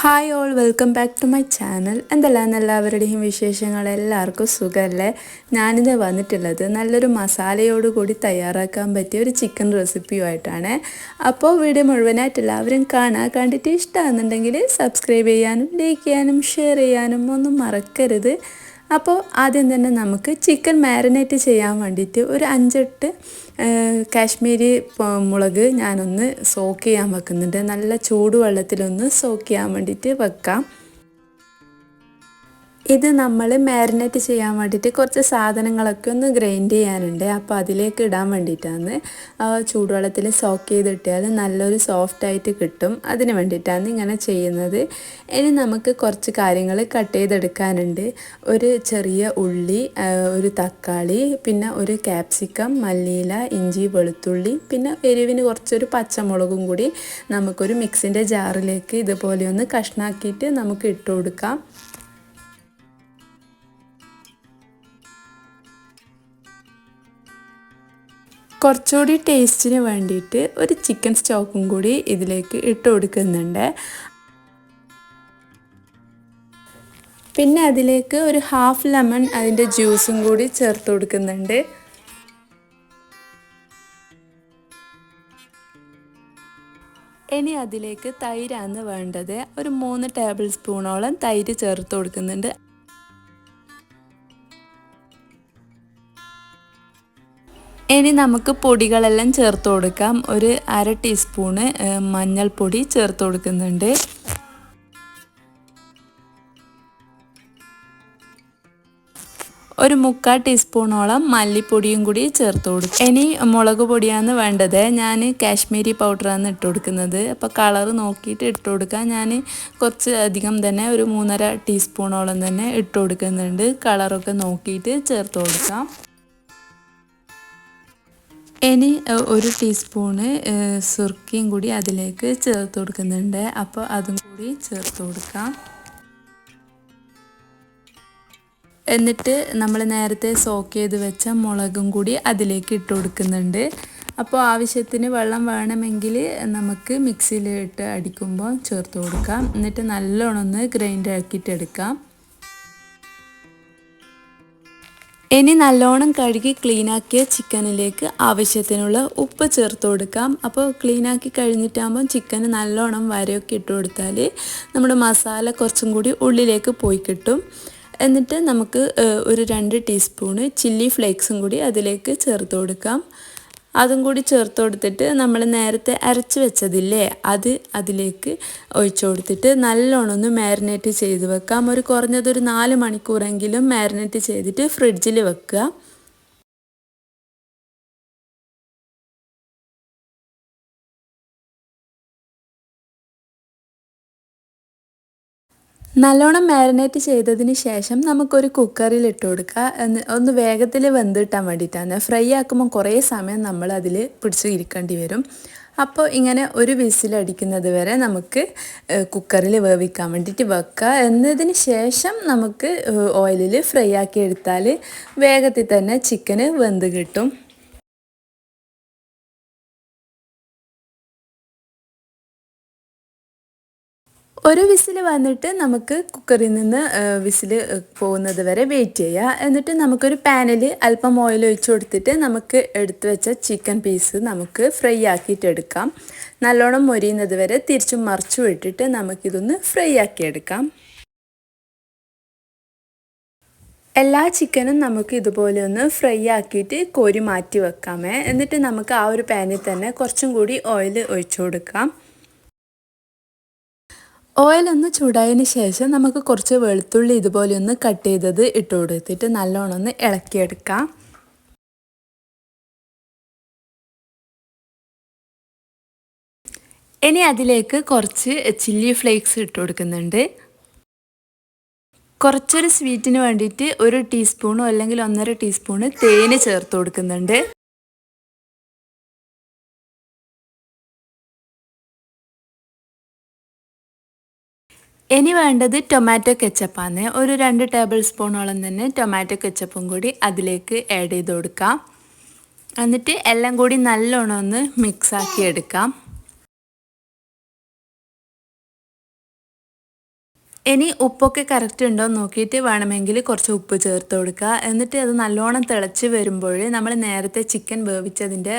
Hi all welcome back to my channel എന്തെല്ലാം എല്ലാവരുടെയും വിശേഷങ്ങൾ? എല്ലാവർക്കും സുഖമല്ലേ ഞാനിത് വന്നിട്ടുള്ളത് നല്ലൊരു മസാലയോട് കൂടി തയ്യാറാക്കാൻ പറ്റിയ ഒരു ചിക്കൻ റെസിപ്പിയുമായിട്ടാണ് അപ്പോൾ വീഡിയോ മുഴുവനായിട്ട് എല്ലാവരും കാണാൻ കണ്ടിട്ട് ഇഷ്ടമാണെന്നുണ്ടെങ്കിൽ സബ്സ്ക്രൈബ് ചെയ്യാനും ലൈക്ക് ചെയ്യാനും ഷെയർ ചെയ്യാനും ഒന്നും മറക്കരുത്. അപ്പോൾ ആദ്യം തന്നെ നമുക്ക് ചിക്കൻ മാരിനേറ്റ് ചെയ്യാൻ വേണ്ടിയിട്ട് ഒരു അഞ്ചെട്ട് കാശ്മീരി മുളക് ഞാനൊന്ന് സോക്ക് ചെയ്യാൻ വെക്കുന്നുണ്ട്. നല്ല ചൂടുവെള്ളത്തിലൊന്ന് സോക്ക് ചെയ്യാൻ വേണ്ടിയിട്ട് വെക്കാം. ഇത് നമ്മൾ മാരിനേറ്റ് ചെയ്യാൻ വേണ്ടിയിട്ട് കുറച്ച് സാധനങ്ങളൊക്കെ ഒന്ന് ഗ്രൈൻഡ് ചെയ്യാനുണ്ട്. അപ്പോൾ അതിലേക്ക് ഇടാൻ വേണ്ടിയിട്ടാണ്. ചൂടുവെള്ളത്തിൽ സോക്ക് ചെയ്തിട്ടാൽ നല്ലൊരു സോഫ്റ്റായിട്ട് കിട്ടും. അതിന് വേണ്ടിയിട്ടാണ് ഇങ്ങനെ ചെയ്യുന്നത്. ഇനി നമുക്ക് കുറച്ച് കാര്യങ്ങൾ കട്ട് ചെയ്തെടുക്കാനുണ്ട്. ഒരു ചെറിയ ഉള്ളി ഒരു തക്കാളി പിന്നെ ഒരു ക്യാപ്സിക്കം മല്ലിയില ഇഞ്ചി വെളുത്തുള്ളി പിന്നെ എരിവിന് കുറച്ചൊരു പച്ചമുളകും കൂടി നമുക്കൊരു മിക്സിന്റെ ജാറിലേക്ക് ഇതുപോലെ ഒന്ന് കഷ്ണാക്കിയിട്ട് നമുക്ക് ഇട്ട് കൊടുക്കാം. കുറച്ചുകൂടി ടേസ്റ്റിന് വേണ്ടിയിട്ട് ഒരു ചിക്കൻ സ്റ്റോക്കും കൂടി ഇതിലേക്ക് ഇട്ട് കൊടുക്കുന്നുണ്ട്. പിന്നെ അതിലേക്ക് ഒരു ഹാഫ് ലെമൺ അതിന്റെ ജ്യൂസും കൂടി ചേർത്ത് കൊടുക്കുന്നുണ്ട്. ഇനി അതിലേക്ക് തൈരാണ് വേണ്ടത്. ഒരു മൂന്ന് ടേബിൾ സ്പൂണോളം തൈര് ചേർത്ത് കൊടുക്കുന്നുണ്ട്. ഇനി നമുക്ക് പൊടികളെല്ലാം ചേർത്ത് കൊടുക്കാം. ഒരു അര ടീസ്പൂണ് മഞ്ഞൾപ്പൊടി ചേർത്ത് കൊടുക്കുന്നുണ്ട്. ഒരു മുക്കാൽ ടീസ്പൂണോളം മല്ലിപ്പൊടിയും കൂടി ചേർത്ത് കൊടുക്കും. ഇനി മുളക് പൊടിയാണ് വേണ്ടത്. ഞാൻ കാശ്മീരി പൗഡറാണ് ഇട്ട് കൊടുക്കുന്നത്. അപ്പോൾ കളർ നോക്കിയിട്ട് ഇട്ട് കൊടുക്കാം. ഞാൻ കുറച്ച് അധികം തന്നെ ഒരു മൂന്നര ടീസ്പൂണോളം തന്നെ ഇട്ട് കൊടുക്കുന്നുണ്ട്. കളറൊക്കെ നോക്കിയിട്ട് ചേർത്ത് കൊടുക്കാം. ഇനി ഒരു ടീസ്പൂണ് സുർക്കയും കൂടി അതിലേക്ക് ചേർത്ത് കൊടുക്കുന്നുണ്ട്. അപ്പോൾ അതും കൂടി ചേർത്ത് കൊടുക്കാം. എന്നിട്ട് നമ്മൾ നേരത്തെ സോക്ക് ചെയ്ത് വെച്ച മുളകും കൂടി അതിലേക്ക് ഇട്ട് കൊടുക്കുന്നുണ്ട്. അപ്പോൾ ആവശ്യത്തിന് വെള്ളം വേണമെങ്കിൽ നമുക്ക് മിക്സിയിലിട്ട് അടിക്കുമ്പോൾ ചേർത്ത് കൊടുക്കാം. എന്നിട്ട് നല്ലോണം ഒന്ന് ഗ്രൈൻഡ് ആക്കിയിട്ട് ഇനി നല്ലോണം കഴുകി ക്ലീനാക്കിയ ചിക്കനിലേക്ക് ആവശ്യത്തിനുള്ള ഉപ്പ് ചേർത്ത് കൊടുക്കാം. അപ്പോൾ ക്ലീനാക്കി കഴിഞ്ഞിട്ടാകുമ്പോൾ ചിക്കന് നല്ലോണം വരയൊക്കെ ഇട്ട് കൊടുത്താൽ നമ്മുടെ മസാല കുറച്ചും കൂടി ഉള്ളിലേക്ക് പോയി കിട്ടും. എന്നിട്ട് നമുക്ക് ഒരു രണ്ട് ടീസ്പൂണ് ചില്ലി ഫ്ലേക്സും കൂടി അതിലേക്ക് ചേർത്ത് കൊടുക്കാം. അതും കൂടി ചേർത്ത് കൊടുത്തിട്ട് നമ്മൾ നേരത്തെ അരച്ച് വെച്ചതില്ലേ അത് അതിലേക്ക് ഒഴിച്ചു കൊടുത്തിട്ട് നല്ലോണം ഒന്ന് മാരിനേറ്റ് ചെയ്ത് വെക്കാം. ഒരു കുറഞ്ഞതൊരു നാല് മണിക്കൂറെങ്കിലും മാരിനേറ്റ് ചെയ്തിട്ട് ഫ്രിഡ്ജിൽ വെക്കുക. നല്ലോണം മാരിനേറ്റ് ചെയ്തതിന് ശേഷം നമുക്കൊരു കുക്കറിൽ ഇട്ട് കൊടുക്കുക ഒന്ന് വേഗത്തിൽ വെന്തിട്ടാൻ വേണ്ടിയിട്ടാണ്. ഫ്രൈ ആക്കുമ്പോൾ കുറേ സമയം നമ്മൾ അതിൽ പിടിച്ച് ഇരിക്കേണ്ടി വരും. അപ്പോൾ ഇങ്ങനെ ഒരു വിസിലടിക്കുന്നത് വരെ നമുക്ക് കുക്കറിൽ വേവിക്കാൻ വേണ്ടിയിട്ട് വെക്കുക. എന്നതിന് ശേഷം നമുക്ക് ഓയിലിൽ ഫ്രൈ ആക്കി എടുത്താൽ വേഗത്തിൽ തന്നെ ചിക്കന് വെന്ത് കിട്ടും. ഒരു വിസിൽ വന്നിട്ട് നമുക്ക് കുക്കറിൽ നിന്ന് വിസിൽ പോകുന്നത് വരെ വെയിറ്റ് ചെയ്യുക എന്നിട്ട് നമുക്കൊരു പാനിൽ അല്പം ഓയിൽ ഒഴിച്ച് കൊടുത്തിട്ട് നമുക്ക് എടുത്തു വെച്ച ചിക്കൻ പീസ് നമുക്ക് ഫ്രൈ ആക്കിയിട്ട് എടുക്കാം. നല്ലോണം മൊരിയുന്നത് വരെ തിരിച്ചും മറിച്ചും ഇട്ടിട്ട് നമുക്കിതൊന്ന് ഫ്രൈ ആക്കിയെടുക്കാം എല്ലാ ചിക്കനും നമുക്ക് ഇതുപോലെ ഒന്ന് ഫ്രൈ ആക്കിയിട്ട് കോരി മാറ്റി വെക്കാമേ. എന്നിട്ട് നമുക്ക് ആ ഒരു പാനിൽ തന്നെ കുറച്ചും കൂടി ഓയിൽ ഒഴിച്ചു കൊടുക്കാം. ഓയിൽ ഒന്ന് ചൂടായതിന് ശേഷം നമുക്ക് കുറച്ച് വെളുത്തുള്ളി ഇതുപോലെ ഒന്ന് കട്ട് ചെയ്തത് ഇട്ട് കൊടുത്തിട്ട് നല്ലോണം ഒന്ന് ഇളക്കിയെടുക്കാം. ഇനി അതിലേക്ക് കുറച്ച് ചില്ലി ഫ്ലേക്സ് ഇട്ട് കൊടുക്കുന്നുണ്ട്. കുറച്ചൊരു സ്വീറ്റിന് വേണ്ടിയിട്ട് ഒരു ടീസ്പൂണോ അല്ലെങ്കിൽ ഒന്നര ടീസ്പൂണ് തേന് ചേർത്ത് കൊടുക്കുന്നുണ്ട്. ഇനി വേണ്ടത് ടൊമാറ്റോ കെച്ചപ്പാണ് ഒരു രണ്ട് ടേബിൾ സ്പൂണോളം തന്നെ ടൊമാറ്റോ കെച്ചപ്പും കൂടി അതിലേക്ക് ആഡ് ചെയ്ത് കൊടുക്കാം. എന്നിട്ട് എല്ലാം കൂടി നല്ലോണം ഒന്ന് മിക്സ് ആക്കി എടുക്കാം. ഇനി ഉപ്പൊക്കെ കറക്റ്റ് ഉണ്ടോ നോക്കിയിട്ട് വേണമെങ്കിൽ കുറച്ച് ഉപ്പ് ചേർത്ത് കൊടുക്കുക. എന്നിട്ട് അത് നല്ലോണം തിളച്ച് വരുമ്പോൾ നമ്മൾ നേരത്തെ ചിക്കൻ വേവിച്ചതിന്റെ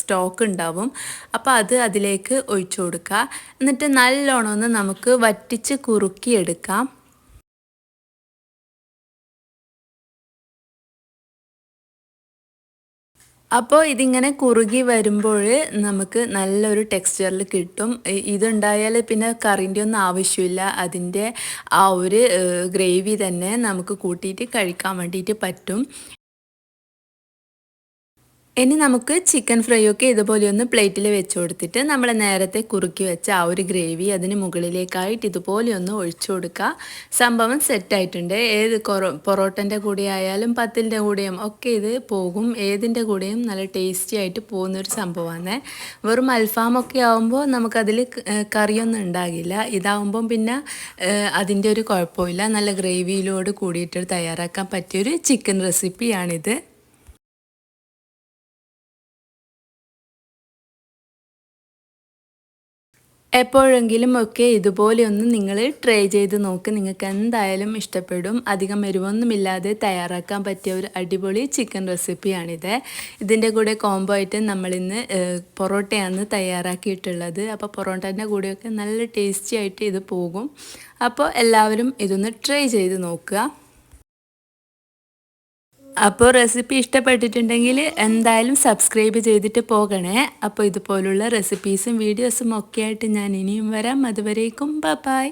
സ്റ്റോക്ക് ഉണ്ടാവും. അപ്പോൾ അത് അതിലേക്ക് ഒഴിച്ചു കൊടുക്കുക. എന്നിട്ട് നല്ലോണം ഒന്ന് നമുക്ക് വറ്റിച്ച് കുറുക്കിയെടുക്കാം. അപ്പോൾ ഇതിങ്ങനെ കുറുകി വരുമ്പോൾ നമുക്ക് നല്ലൊരു ടെക്സ്ചറിൽ കിട്ടും. ഇതുണ്ടായാൽ പിന്നെ കറിന്റെ ഒന്നും ആവശ്യമില്ല. അതിന്റെ ആ ഒരു ഗ്രേവി തന്നെ നമുക്ക് കൂട്ടിയിട്ട് കഴിക്കാൻ വേണ്ടിയിട്ട് പറ്റും. ഇനി നമുക്ക് ചിക്കൻ ഫ്രൈ ഒക്കെ ഇതുപോലെ ഒന്ന് പ്ലേറ്റിൽ വെച്ച് കൊടുത്തിട്ട് നമ്മൾ നേരത്തെ കുറുക്കി വെച്ച ആ ഒരു ഗ്രേവി അതിന് മുകളിലേക്കായിട്ട് ഇതുപോലെ ഒന്ന് ഒഴിച്ചു കൊടുക്കുക സംഭവം സെറ്റായിട്ടുണ്ട് ഏത് പൊറോട്ടന്റെ കൂടെ ആയാലും പത്തിന്റെ കൂടെയും ഒക്കെ ഇത് പോകും. ഏതിന്റെ കൂടെയും നല്ല ടേസ്റ്റി ആയിട്ട് പോകുന്നൊരു സംഭവമാണ് വെറും അൽഫാമൊക്കെ ആകുമ്പോൾ നമുക്കതിൽ കറിയൊന്നും ഉണ്ടാകില്ല. ഇതാവുമ്പം പിന്നെ അതിന്റെ ഒരു കുഴപ്പമില്ല. നല്ല ഗ്രേവിയിലോട് കൂടിയിട്ട് തയ്യാറാക്കാൻ പറ്റിയൊരു ചിക്കൻ റെസിപ്പിയാണിത് എപ്പോഴെങ്കിലും ഒക്കെ ഇതുപോലെയൊന്ന് നിങ്ങൾ ട്രൈ ചെയ്ത് നോക്ക്. നിങ്ങൾക്ക് എന്തായാലും ഇഷ്ടപ്പെടും. അധികം എരിവൊന്നുമില്ലാതെ തയ്യാറാക്കാൻ പറ്റിയ ഒരു അടിപൊളി ചിക്കൻ റെസിപ്പിയാണിത് ഇതിന്റെ കൂടെ കോംബോ ആയിട്ട് നമ്മളിന്ന് പൊറോട്ടയാണ് തയ്യാറാക്കിയിട്ടുള്ളത്. അപ്പോൾ പൊറോട്ടേന്റെ കൂടെയൊക്കെ നല്ല ടേസ്റ്റി ആയിട്ട് ഇത് പോകും. അപ്പോൾ എല്ലാവരും ഇതൊന്ന് ട്രൈ ചെയ്ത് നോക്കുക. അപ്പോൾ റെസിപ്പി ഇഷ്ടപ്പെട്ടിട്ടുണ്ടെങ്കിൽ എന്തായാലും സബ്സ്ക്രൈബ് ചെയ്തിട്ട് പോകണേ. അപ്പോൾ ഇതുപോലുള്ള റെസിപ്പീസും വീഡിയോസും ഒക്കെ ആയിട്ട് ഞാൻ ഇനിയും വരാം. അതുവരേക്കും ബൈ